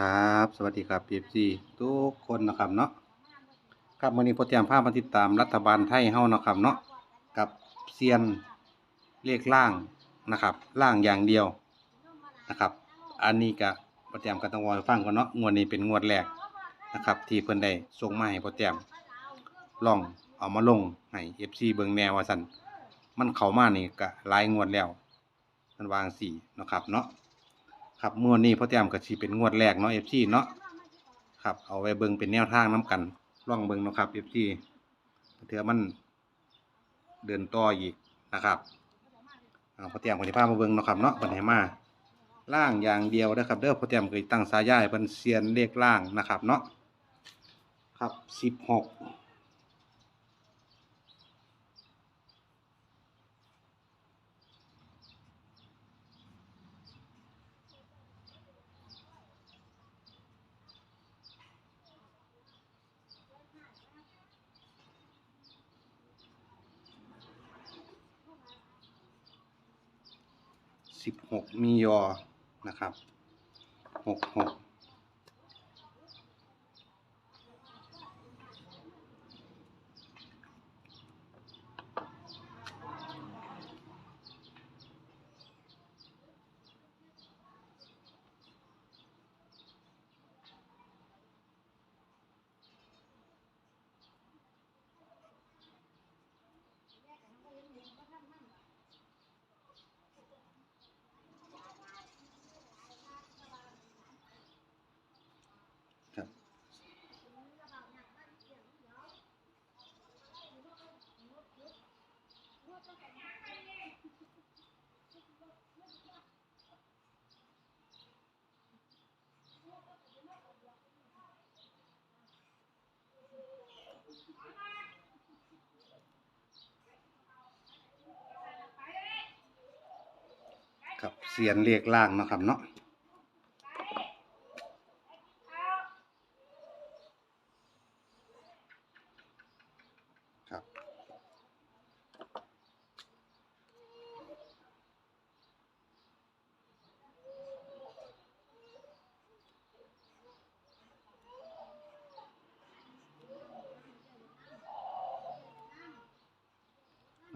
ครับ สวัสดีครับพีซีทุกคนนะครับเนาะครับวันนี้โปรแกรมภาพมาติดตามรัฐบาลไทยเฮานะครับเนาะกับเซียนเลขล่างนะครับล่างอย่างเดียวนะครับ อันนี้ก็โปรแกรมก็ต้องวอยฟังก่อนเนาะงวดนี้เป็นงวดแรกนะครับ ที่เพิ่นได้ส่งมาให้โปรแกรมลองเอามาลงให้ FC เบิงแนวว่าซั่นมันเข้ามานี่ก็หลายงวดแล้วมันวางสี่นะครับเนาะ ครับงวดนี้พ่อแต้มก็สิเป็นงวดแรกเนาะ FC เนาะครับเอาไว้เบิ่งเป็นแนวทางนํกันลองเบิ่งเนาะครับ FC เถื่อมันเดินต่ออีกนะครับเอาพ่อแต้มก็สิพามาเบิ่งเนาะครับเนาะเพิ่นให้มาล่างอย่างเดียวเด้อครับ เด้อพ่อแต้มก็สิตั้งสายาให้เพิ่นเซียนเลขล่างนะครับ เนาะครับ16 16 มียอนะครับ 66 เสียนเลขล่างนะครับเนาะ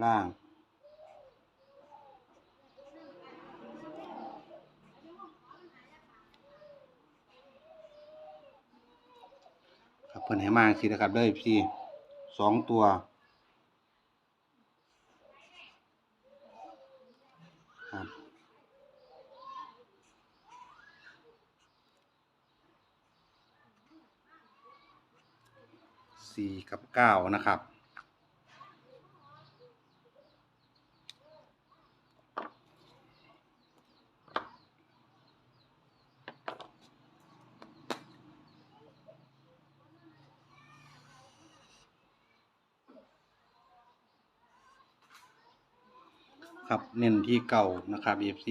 ร่าง ครับเพิ่นให้มาสินะครับเด้อพี่สองตัวครับสี่กับเก้านะครับ ครับเน้นที่เก่านะครับ FC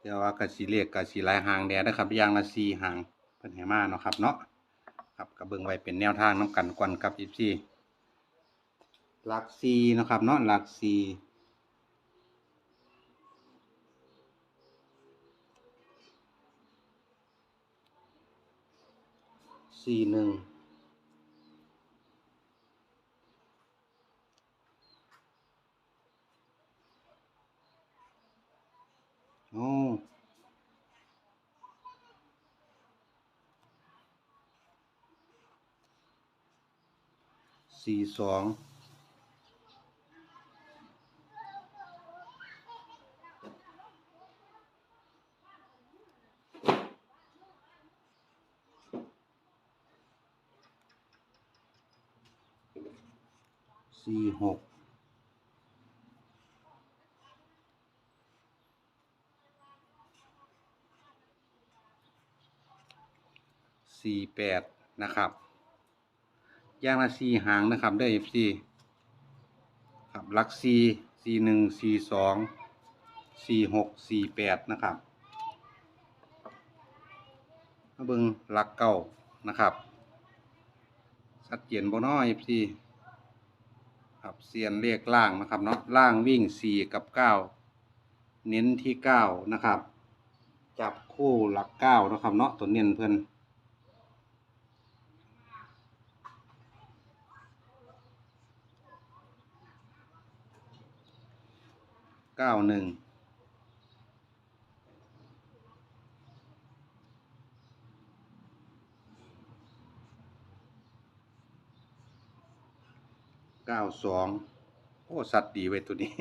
เดี๋ยวว่ากสิเลขกสิหลายหางแดนะครับยางละสี่หางเพิ่นให้มาเนาะครับเนาะครับก็เบิ่งไว้เป็นแนวทางน้ำกันก่อนครับ FC หลักสีนะครับเนาะหลักสี สี่หนึ่งโอ้สี่สอง สี่หกสี่แปดนะครับย่างละสี่หางนะครับได้ FC ครับลักสี่สี่หนึ่งสี่สองสี่หกสี่แปดนะครับมาเบิงลักเก้านะครับ ชัดเจนบ่เนาะ FC ครับเซียนเลขล่างนะครับเนาะล่างวิ่งสี่กับเก้าเน้นที่เก้านะครับ จับคู่หลักเก้านะครับเนาะตัวเน้นเพื่อนเก้าหนึ่ง เก้าสองโอ้สัตว์ดีไว้ตัวนี้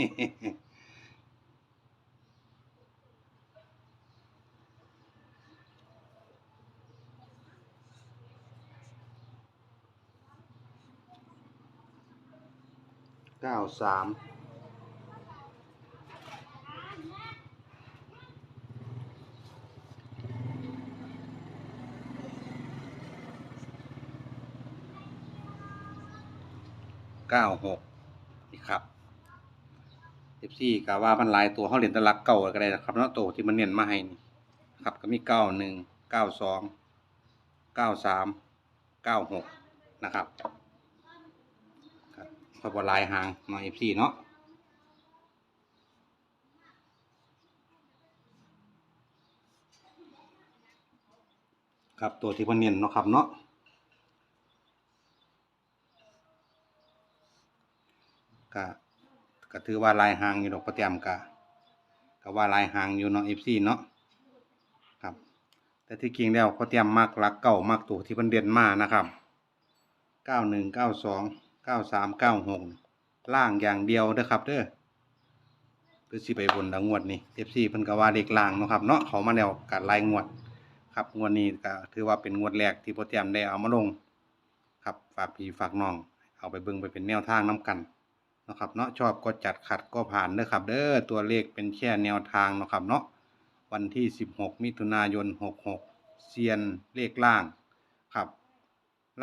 เก้าสาม เก้าหกนี่ครับเอฟซีกะว่ามันหลายตัวเขาเหรียญตะลักเก่าก็ได้นะครับเนาะตัวที่มันเน้นมาให้นี่ครับก็มีเก้าหนึ่งเก้าสองเก้าสามเก้าหกนะครับครับเพราะว่าลายหางมาเอฟซีเนาะครับตัวที่พันเนียนเนาะครับเนาะ ก็ก็ถือว่าลายหางอยู่ดอกประเตียมกะก็ว่าลายหางอยู่เนาะเอฟซีเนาะครับ แต่ที่จริงแล้วประเตียมมากหลักเก่ามากตัวที่เพันเด่นมานะครับเก้าหนึ่งเก้าสองเก้าสามเก้าหกล่างอย่างเดียวเด้อครับเด้อหรือสิไปบนดังงวดนี่เอฟซีเพิ่นก็ว่าเด็กล่างเนาะครับเนาะเขามาแล้วกัดลายงวด ครับงวดนี้ก็ถือว่าเป็นงวดแรกที่โปรแกรมได้เอามาลง ครับฝากพี่ฝากน้อง เอาไปเบิ่งไปเป็นแนวทางน้กัน นะครับเนาะชอบก็จัดขัดก็ผ่านเด้อครับ เด้อตัวเลขเป็นแค่แนวทางนะครับเนาะวันที่ 16 มิถุนายน 66เซียนเลขล่างครับ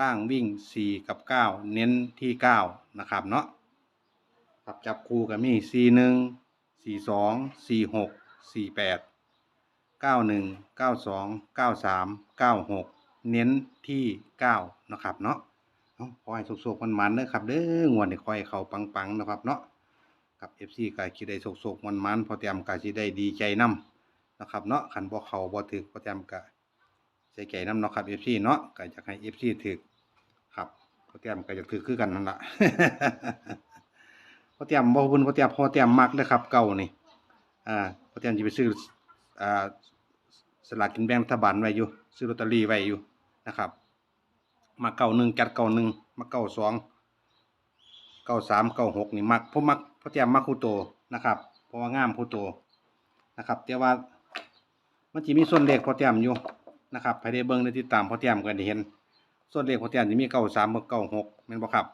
ล่างวิ่ง 4 กับ 9 เน้นที่ 9 นะครับเนาะครับจับคู่กับมี 41 42 46 48 91 92 93 96 เน้นที่ 9 นะครับเนาะ เอาขอให้สุกๆมันๆเด้อครับ เด้องวดนี้ขอให้เขาปังๆนะครับเนาะกับ FC ก็คิดได้สุกๆมันๆพอเตรียมก็สิได้ดีใจนํนะครับเนาะคันบ่เข้าบ่ถึกพอเตรียมก็ใจใจนํเนาะครับ FC เนาะก็อยากให้ FC ถึกครับพอเตรียมก็อยากถือคือกันนั่นแหละพอเตรียมบ่บุญพอเตรียมพอเตรียมมักเลยครับ เก่านี่อ่าพอเตรียมจะไปซื้ออ่าสลากกินแบ่งรัฐบาลไว้อยู่ ซื้อลอตเตอรี่ไว้อยู่นะครับ มาเก้าหนึ่งจัดเก้าหนึ่งมาเก้าสองเก้าสามเก้าหกนี่มักผมมักพอเตรียมมักคู่โตนะครับ เพราะว่างามคู่โตนะครับแต่ว่ามันจะมีส่วนเลขพอเตรียมอยู่นะครับไปได้เบิ่งได้ติดตามพอเตรียมก็ได้เห็น ส่วนเลขพอเตรียมจะมีเก้าสามเก้าหกแม่นบ่ครับ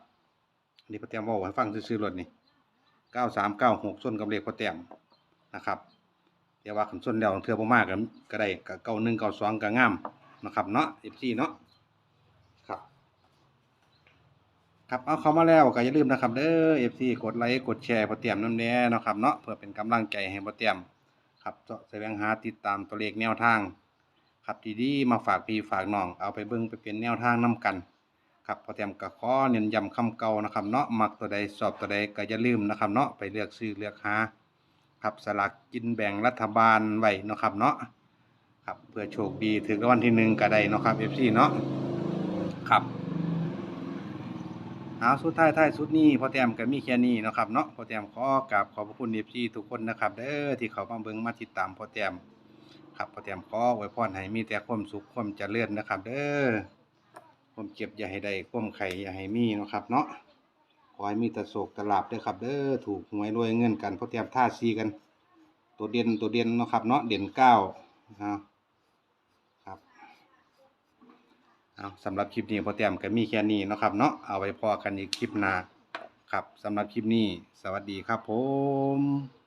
นนี้พอเตรียมเว่าให้ฟังซื่อๆรถนี่เก้าสามเก้าหกส่วนกับเลขพอเตรียมนะครับเดี๋ยวว่าขันส่วนแล้วเทือบ่มากก็ก็ได้ก็เก้าหนึ่งเก้าสองก็งามนะครับเนาะสิบสี่เนาะครับ ครับเอาเข้ามาแล้วก็อย่าลืมนะครับเด้อ FC กดไลค์กดแชร์พอเตรียมน้ำแน่เนะครับเนาะเพื่อเป็นกำลังใจให้พอเตรียมครับเจาะแสวงหาติดตามตัวเลขแนวทาง ครับดีๆมาฝากพี่ฝากน้องเอาไปเบิ่งไปเป็นแนวทางนํกัน ครับพอเตรียมก็ขอเน้นย้ำคำเก่านะครับเนาะมักตัวใดสอบตัวใดก็อย่าลืมนะครับเนาะไปเลือกซื้อเลือกหาครับสลากกินแบ่งรัฐบาลไว้นะครับเนาะครับเพื่อโชคดีถึงวัลที่หนึ่งก็ได้นะครับ FC เนาะครับ เอาสุดท้ายท้ายสุดนี้พอเตรียมก็มีแค่นี้เนาะครับเนาะพอเตรียมขอกราบขอบพระคุณ FC ทุกคนนะครับเด้อที่เขามาเบิ่งมาติดตามพอเตรียมครับพอเตรียมขอไว้พรให้มีแต่ความสุขความเจริญนะครับ เด้อความเจ็บอย่าให้ได้ความไข่อย่าให้มีเนาะครับ เนาะขอให้มีแต่โศกตลาบด้อครับ เด้อถูกหวยรวยเงินกันพอเตรียมท่าซีกัน ตัวเด่นตัวเด่นเนาะครับ เนาะเด่นเก้านะครับ เอาสำหรับคลิปนี้พอเตรียมก็มีแค่นี้นะครับเนาะเอาไว้พอกันอีกคลิปหน้าครับสำหรับคลิปนี้ สวัสดีครับผม